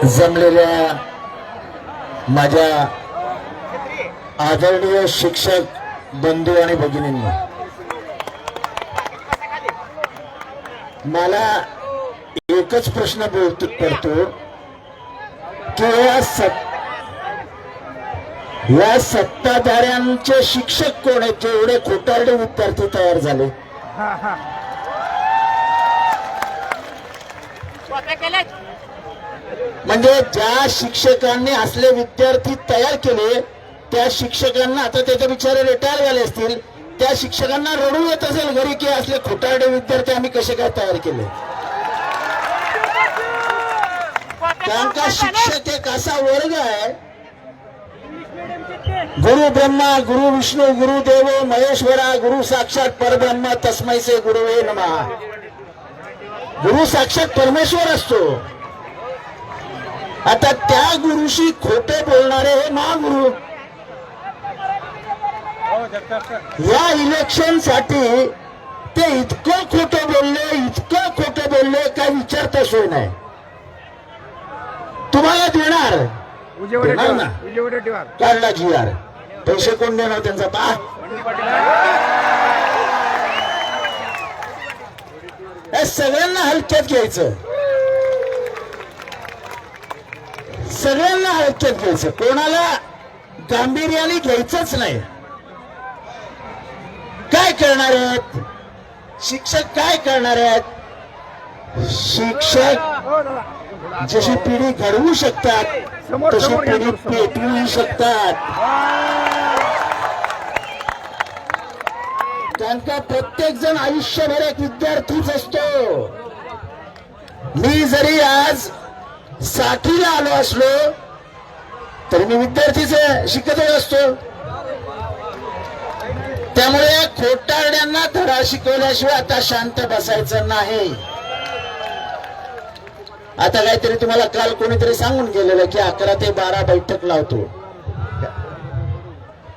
जमलेल्या माझ्या आदरणीय शिक्षक बंधू आणि भगिनींनो मला एकच प्रश्न बोलतो पडतो की या सत या सत्ताधाऱ्यांचे शिक्षक कोण आहेत? जे एवढे खोटारडे विद्यार्थी तयार झाले. म्हणजे ज्या शिक्षकांनी असले विद्यार्थी तयार केले त्या शिक्षकांना आता त्याचे बिचारे रिटायर झाले असतील त्या शिक्षकांना रडू येत असेल घरी की असले खोटारडे विद्यार्थी आम्ही कसे काय तयार केले? कारण का शिक्षक एक असा वर्ग आहे गुरु ब्रह्मा गुरु विष्णू गुरु देव महेश्वरा गुरु साक्षात परब्रह्म तस्मै से गुरु नमा। गुरु साक्षात परमेश्वर असतो. आता त्या गुरुशी खोटे बोलणारे हे महागुरु. या इलेक्शनसाठी ते इतकं खोटं बोलले इतकं खोटं बोलले काय विचारता सोय नाही. तुम्हाला देणार? देणार ना? काढला जी आर पैसे कोण देणार त्यांचा? पा सगळ्यांना हलक्यात घ्यायचं. सगळ्यांना हलक्यात घ्यायचं. कोणाला गांभीर्याने घ्यायचंच नाही. काय करणार आहेत? शिक्षक काय करणार आहेत? शिक्षक जशी पिढी घडवू शकतात तशी पिढी पेटवू शकतात. कारण का प्रत्येक जण आयुष्यभर एक विद्यार्थीच असतो. मी जरी आज साठीला आलो असलो तरी मी विद्यार्थीच आहे, शिकतच असतो. त्यामुळे खोटारड्यांना धडा शिकवल्याशिवाय आता शांत बसायचं नाही. आता काहीतरी तुम्हाला काल कोणीतरी सांगून गेलेलं की अकरा ते बारा बैठक लावतो.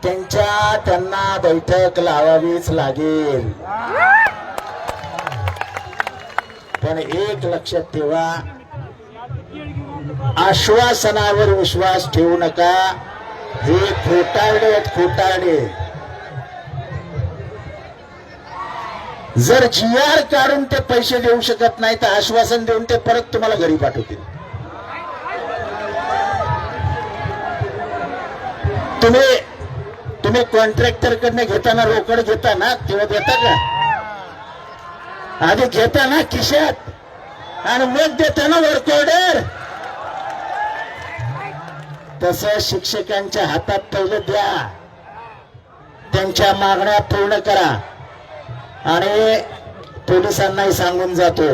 त्यांच्या त्यांना बैठक लावावीच लागेल. पण एक लक्षात ठेवा आश्वासनावर विश्वास ठेवू नका. हे खोटारडे आहेत खोटारडे. जर जी आर काढून ते पैसे देऊ शकत नाही तर आश्वासन देऊन ते परत तुम्हाला घरी पाठवतील. तुम्ही तुम्ही कॉन्ट्रॅक्टर कडनं घेताना रोकड घेता ना? तेव्हा देता का? आधी घेता ना खिशात? आणि मग देताना वर्क ऑर्डर? तस शिक्षकांच्या हातात पहिलं द्या. त्यांच्या मागण्या पूर्ण करा. आणि पोलिसांनाही सांगून जातो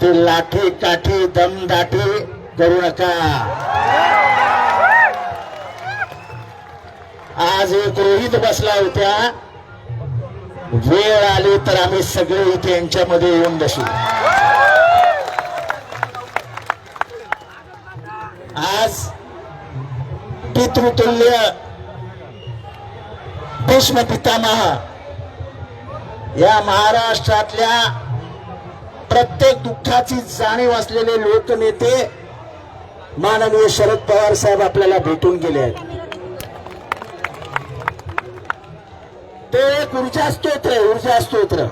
ते लाठी काठी दमदाठी करू नका. आज एक रोहित बसला होत्या वेळ आली तर आम्ही सगळे इथे यांच्यामध्ये येऊन बसू. आज पितृतुल्य भीष्म पितामह या महाराष्ट्रातल्या प्रत्येक दुःखाची जाणीव असलेले लोकनेते माननीय शरद पवार साहेब आपल्याला भेटून गेले आहेत. ते एक ऊर्जा स्तोत्र आहे ऊर्जा स्तोत्र.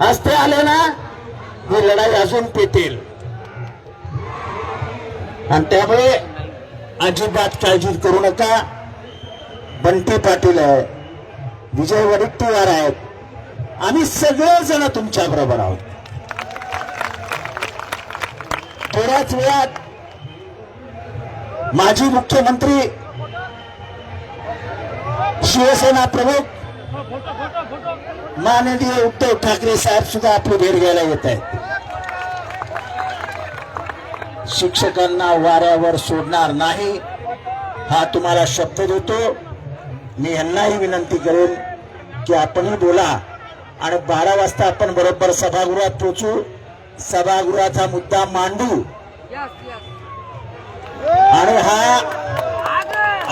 आज ते आले ना ही लढाई अजून पेटेल. आणि त्यामुळे अजिबात काळजी करू नका. बंटी पाटील आहे विजय वडेट्टीवार आहेत. आम्ही सगळेजण तुमच्या बरोबर आहोत. थोड्याच वेळात माजी मुख्यमंत्री शिवसेना प्रमुख माननीय उद्धव ठाकरे साहेब सुद्धा आपली भेट घ्यायला येत आहेत. शिक्षकांना वाऱ्यावर सोडणार नाही हा तुम्हाला शब्द देतो मी यांनाही विनंती करेन की आपणही बोला. आणि बारा वाजता आपण बरोबर सभागृहात पोचू सभागृहाचा मुद्दा मांडू. आणि हा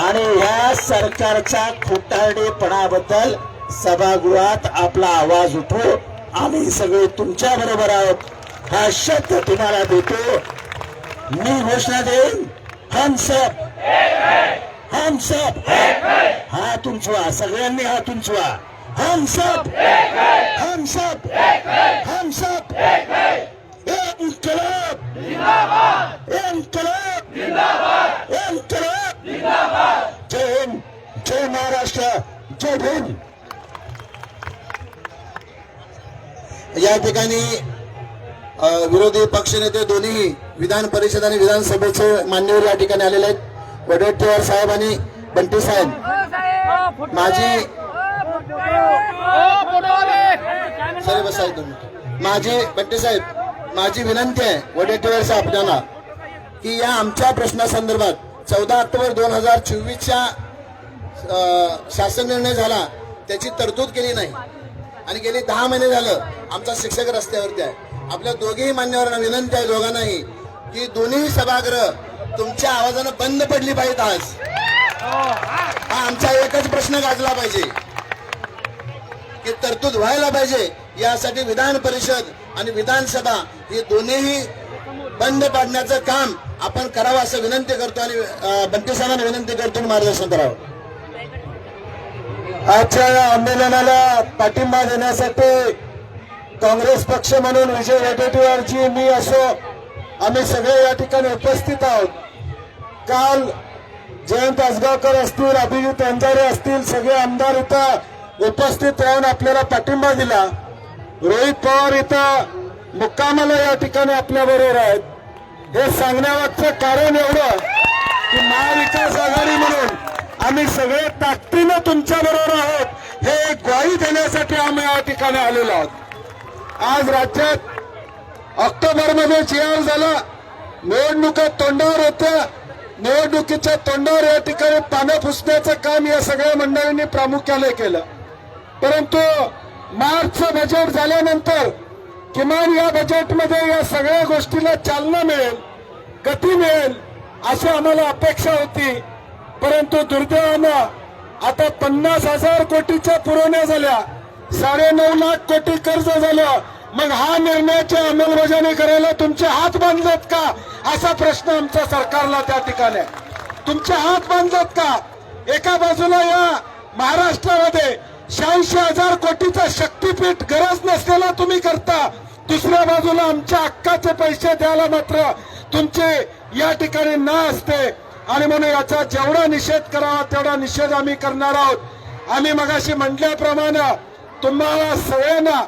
आणि ह्या सरकारच्या खोटारडेपणाबद्दल सभागृहात आपला आवाज उठवू आम्ही सगळे तुमच्या बरोबर आहोत. हा शब्द तुम्हाला देतो. मी घोषणा देईन हम सब हम सब हात उंचवा सगळ्यांनी हात उंचवा हम सब हम सब हम सब इन्कलाब. इन्कलाब इन्कलाब. जय हिंद जय महाराष्ट्र जय भीम. या ठिकाणी अ, विरोधी पक्षनेते दोन्ही विधान परिषद आणि विधानसभेचे मान्यवर या ठिकाणी आलेले आहेत. वडेट्टीवार साहेब आणि बंटी साहेब. माझी सरे बसाय तुम्ही. माझी बंटी साहेब माझी विनंती आहे वडेट्टीवार साहेब आपल्याला की या आमच्या प्रश्नासंदर्भात चौदा ऑक्टोबर दोन हजार चोवीसच्या शासन निर्णय झाला त्याची तरतूद केली नाही. आणि गेली दहा महिने झालं आमचा शिक्षक रस्त्यावरती आहे. आपल्या दोघेही मान्यवरांना विनंती आहे दोघांनाही की दोन्ही सभागृह तुमच्या आवाजानं बंद पडली पाहिजेत आज. हा आमचा एकच प्रश्न गाजला पाहिजे. की तरतूद व्हायला पाहिजे यासाठी विधान परिषद आणि विधानसभा हे दोन्हीही बंद पाडण्याचं काम आपण करावं असं विनंती करतो आणि अं, बंटी साहेबांना विनंती करतो मार्गदर्शन करावं. आजच्या या आंदोलनाला पाठिंबा देण्यासाठी काँग्रेस पक्ष म्हणून विजय वडेट्टीवारजी मी असो आम्ही सगळे या ठिकाणी उपस्थित आहोत. काल जयंत आसगावकर असतील अभिजित अंजारे असतील सगळे आमदार इथं उपस्थित राहून आपल्याला पाठिंबा दिला. रोहित पवार इथं मुक्कामाला या ठिकाणी आपल्या बरोबर आहेत. हे सांगण्यामागचं कारण एवढं की महाविकास आघाडी म्हणून आम्ही सगळे ताकदीनं तुमच्या बरोबर आहोत. हे ग्वाही देण्यासाठी आम्ही या ठिकाणी आलेलो आहोत. आज राज्यात ऑक्टोबरमध्ये मध्ये आर झाला. निवडणुका तोंडावर होत्या निवडणुकीच्या तोंडावर या ठिकाणी पानं पुसण्याचं काम या सगळ्या मंडळींनी प्रामुख्याने केलं. परंतु मार्चचं बजेट झाल्यानंतर किमान या बजेटमध्ये या सगळ्या गोष्टीला चालना मिळेल गती मिळेल अशी आम्हाला अपेक्षा होती. परंतु दुर्दैवानं आता पन्नास हजार कोटीच्या पुरवण्या झाल्या. साडेनऊ लाख कोटी कर्ज झालं. मग हा निर्णयाची अंमलबजावणी करायला तुमचे हात बांधलेत का? असा प्रश्न आमच्या सरकारला त्या ठिकाणी तुमचे हात बांधलेत का? एका बाजूला या महाराष्ट्रामध्ये शहाऐंशी हजार कोटीचा शक्तीपीठ गरज नसलेला तुम्ही करता. दुसऱ्या बाजूला आमच्या हक्काचे पैसे द्यायला मात्र तुमचे या ठिकाणी ना असते. आणि म्हणून याचा जेवढा निषेध करावा तेवढा निषेध आम्ही करणार आहोत. आम्ही मगाशी म्हटल्याप्रमाणे तुम्हाला सगळ्यांना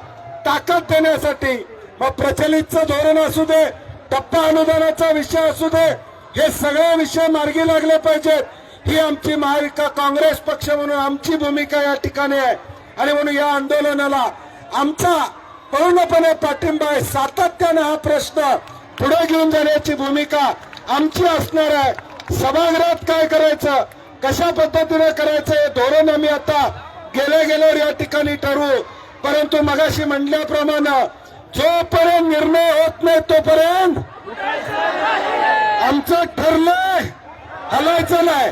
ताकद देण्यासाठी मग प्रचलितचं धोरण असू दे टप्पा अनुदानाचा विषय असू दे हे सगळे विषय मार्गी लागले पाहिजेत. ही आमची महाविका काँग्रेस पक्ष म्हणून आमची भूमिका या ठिकाणी आहे. आणि म्हणून या आंदोलनाला आमचा पूर्णपणे पाठिंबा आहे. सातत्याने हा प्रश्न पुढे घेऊन जाण्याची भूमिका आमची असणार आहे. सभागृहात काय करायचं? कशा पद्धतीने करायचं? हे धोरण आम्ही आता गेल्या गेल्यावर या ठिकाणी ठरवू. परंतु मगाशी म्हणल्याप्रमाणे जोपर्यंत निर्णय होत नाही तोपर्यंत आमचं ठरलंय हलायचं नाही.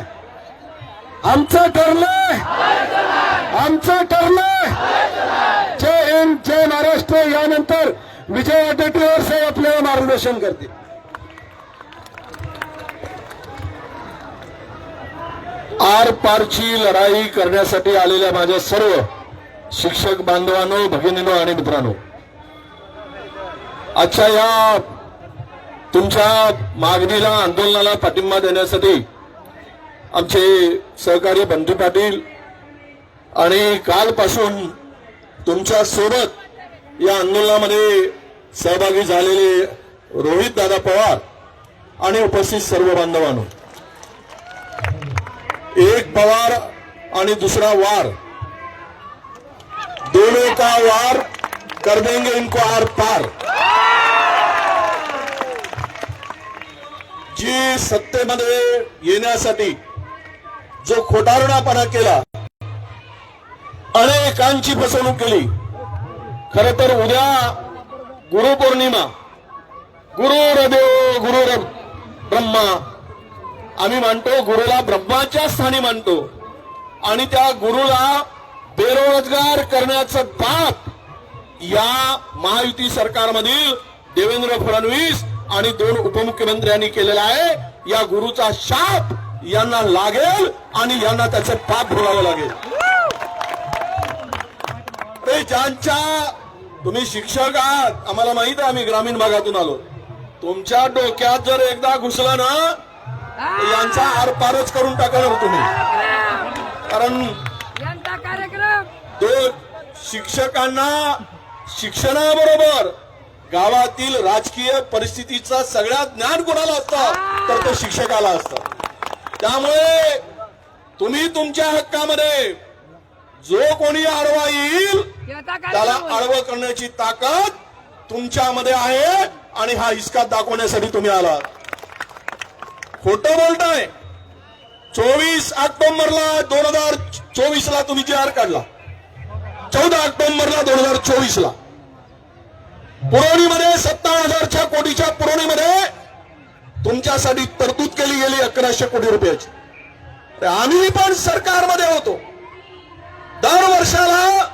आमचं ठरलंय आमचं ठरलंय. जय हिंद जय महाराष्ट्र. यानंतर विजय वडेट्टीवार साहेब आपल्याला मार्गदर्शन करतील. आर पारची लढाई करण्यासाठी आलेल्या माझ्या सर्व शिक्षक बांधवांनो भगिनीनो आणि मित्रांनो आजच्या या तुमच्या मागणीला आंदोलनाला पाठिंबा देण्यासाठी आमचे सहकारी बंधू पाटील आणि कालपासून तुमच्यासोबत या आंदोलनामध्ये सहभागी झालेले रोहित दादा पवार आणि उपस्थित सर्व बांधवांनो. एक पवार आणि दुसरा वार दोनों का वार कर देंगे इनको आर पार। जी सत्तेमध्ये येण्यासाठी जो खोटारणापणा केला अनेकांची फसवणूक केली खर तर उद्या गुरुपौर्णिमा गुरुरदेव गुरुर ब्रह्मा आम्ही मानतो गुरुला ब्रह्माच्या स्थानी मानतो. आणि त्या गुरुला बेरोजगार करण्याचं पाप या महायुती सरकारमधील देवेंद्र फडणवीस आणि दोन उपमुख्यमंत्र्यांनी केलेला आहे. या गुरुचा शाप यांना लागेल आणि यांना त्याचे पाप भोगावं लागेल. ते ज्यांच्या तुम्ही शिक्षक आहात आम्हाला माहीत आहे आम्ही ग्रामीण भागातून आलो. तुमच्या डोक्यात जर एकदा घुसलं ना यांचा आरपारच करून टाकणार तुम्ही. कारण तो शिक्षकांना शिक्षणाबरोबर गावातील राजकीय परिस्थितीचं सगळ्यात ज्ञान कोणाला असतं तर ते शिक्षकाला असतं. त्यामुळे तुम्ही तुमच्या हक्कामध्ये जो कोणी आडवा येईल त्याला आडवं करण्याची ताकद तुमच्यामध्ये आहे आणि हा हिसका दाखवण्यासाठी तुम्ही आलात. खोटं बोलताय. चोवीस ऑक्टोबरला दोन हजार चोवीस ला तुम्ही जी आर काढला. चौदा ऑक्टोबरला दोन हजार चोवीस ला पुरवणीमध्ये सत्तावन्न हजारच्या कोटीच्या पुरवणीमध्ये तुमच्यासाठी तरतूद केली गेली अकराशे कोटी रुपयाची. आम्ही पण सरकारमध्ये होतो. दर वर्षाला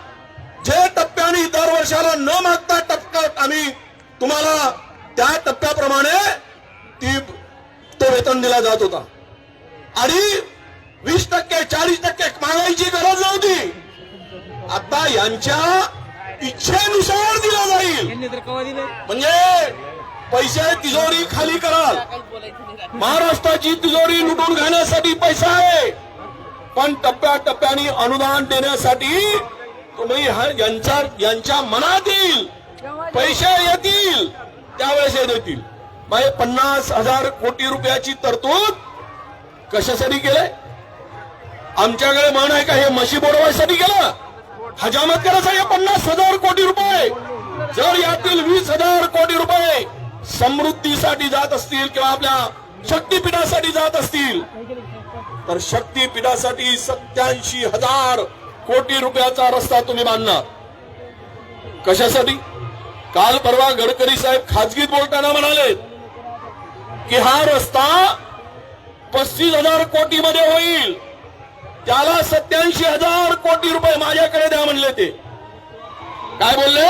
जे टप्प्याने दर वर्षाला न मागता टप्प्या आम्ही तुम्हाला त्या टप्प्याप्रमाणे ती तो वेतन दिला जात होता. आणि वीस टक्के चाळीस टक्के मागायची गरज नव्हती. आता यांच्या इच्छेनुसार दिला जाईल. म्हणजे पैसे तिजोरी खाली कराल. महाराष्ट्राची तिजोरी लुटून घेण्यासाठी पैसा आहे. पण टप्प्याटप्प्याने अनुदान देण्यासाठी तुम्ही यांच्या यांच्या मनात येईल पैसे येतील त्यावेळेस हे देतील. म्हणजे पन्नास हजार कोटी रुपयाची तरतूद कशासाठी केलंय आमच्याकडे म्हण आहे का हे म्हशी बोडवायसाठी केलं? हजामत करायचा पन्नास हजार कोटी रुपये. जर यातील वीस हजार कोटी रुपये समृद्धीसाठी जात असतील किंवा आपल्या शक्तीपीठासाठी जात असतील तर शक्तीपीठासाठी सत्याऐंशी हजार कोटी रुपयाचा रस्ता तुम्ही बांधणार. कशासाठी? काल परवा गडकरी साहेब खाजगीत बोलताना म्हणाले की हा रस्ता पस्तीस हजार कोटी मध्ये होईल. त्याला सत्याऐंशी हजार कोटी रुपये माझ्याकडे द्या म्हणले ते. काय बोलले?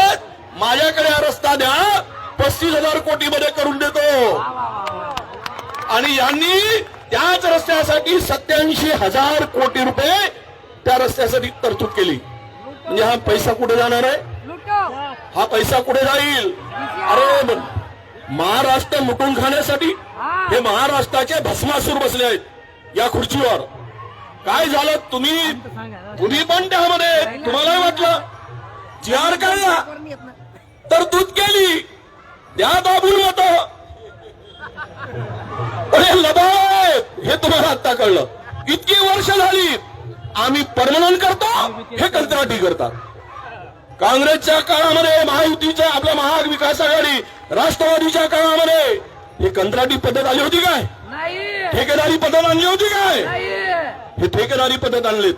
माझ्याकडे हा रस्ता द्या पस्तीस हजार कोटी मध्ये करून देतो. आणि यांनी त्याच रस्त्यासाठी सत्याऐंशी हजार कोटी रुपये त्या रस्त्यासाठी तरतूद केली. म्हणजे हा पैसा कुठे जाणार आहे? हा पैसा कुठे जाईल? अरे महाराष्ट्र लुटून खाण्यासाठी हे महाराष्ट्राचे भस्मासूर बसले आहेत या खुर्चीवर. काय झालं? तुम्ही तुम्ही पण त्यामध्ये तुम्हाला वाटलं. जी आर काढला तरतूद केली. द्या दाबून होतं अरे लबाय हे तुम्हाला आता कळलं. इतकी वर्ष झाली. आम्ही परमनंट करतो हे कंत्राटी करतात. काँग्रेसच्या काळामध्ये महायुतीच्या आपल्या महाविकास आघाडी राष्ट्रवादीच्या काळामध्ये ही कंत्राटी पद्धत आली होती काय? ठेकेदारी पद्धत आणली होती काय? हे ठेकेदारी पद्धत आणलीत.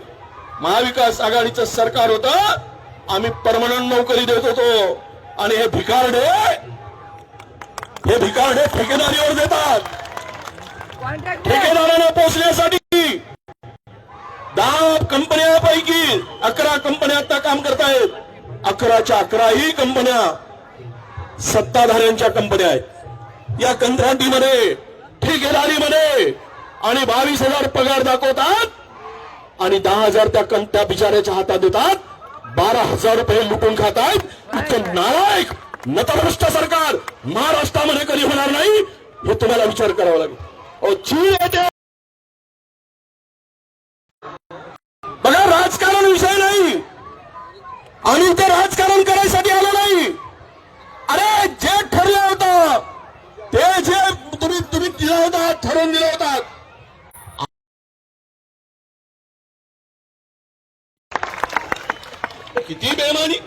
महाविकास आघाडीचं सरकार होतं आम्ही परमनंट नोकरी देत होतो. आणि हे भिकारडे हे भिकारडे ठेकेदारीवर देतात. कॉन्ट्रॅक्ट ठेकेदारांना पोचण्यासाठी दहा कंपन्यांपैकी अकरा कंपन्या आता काम करतायत. अकराच्या अकराही कंपन्या सत्ताधाऱ्यांच्या कंपन्या आहेत. या कंत्राटीमध्ये ठेकेदारीमध्ये आणि बावीस हजार पगार दाखवतात. आणि दहा हजार त्या कंट्या बिचाऱ्याच्या हातात देतात. बारा हजार रुपये लुटून खातात इतकं नालायक नतभ्रष्ट सरकार महाराष्ट्रामध्ये कधी होणार नाही हे तुम्हाला विचार करावा लागेल. अहो, येते. बघा राजकारण विषय नाही. आणि ते राजकारण करायसाठी आलं नाही. अरे जे ठरलं होतं ते जे तुम्ही तुम्ही दिलं होता ठरवून दिलं होतात बेमानी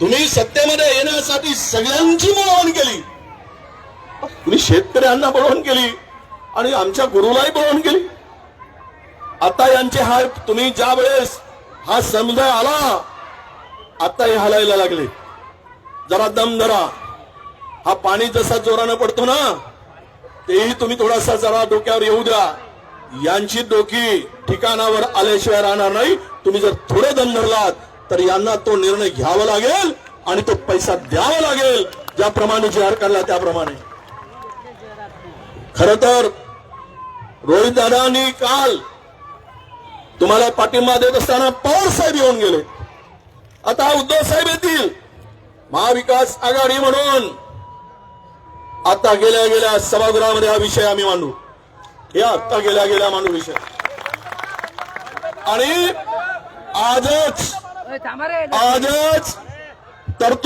तुम्ही सत्तेमध्ये येण्यासाठी सगळ्यांची बोलवण केली. तुम्ही शेतकऱ्यांना बोलवण केली आणि आमच्या गुरुलाही बोलवण केली. आता यांचे हा तुम्ही ज्या वेळेस हा समुदाय आला आता हे हलायला लागले. जरा दम धरा. हा पाणी जसा जोरानं पडतो ना तेही तुम्ही थोडासा जरा डोक्यावर येऊ द्या. यांची डोकी ठिकाणावर आल्याशिवाय राहणार नाही. तुम्ही जर थोडे दम धरलात तर यांना तो निर्णय घ्यावा लागेल आणि तो पैसा द्यावा लागेल. ज्याप्रमाणे जी आर त्याप्रमाणे. खर तर रोहितदादांनी काल तुम्हाला पाठिंबा देत असताना पवार साहेब येऊन गेले. आता उद्धव साहेब येतील. महाविकास आघाडी म्हणून. आता गेल्या गेल्या सभागृहामध्ये हा विषय आम्ही मांडू. हे आता गेल्या गेल्या मांडू विषय. आणि आजच आजच तरतूद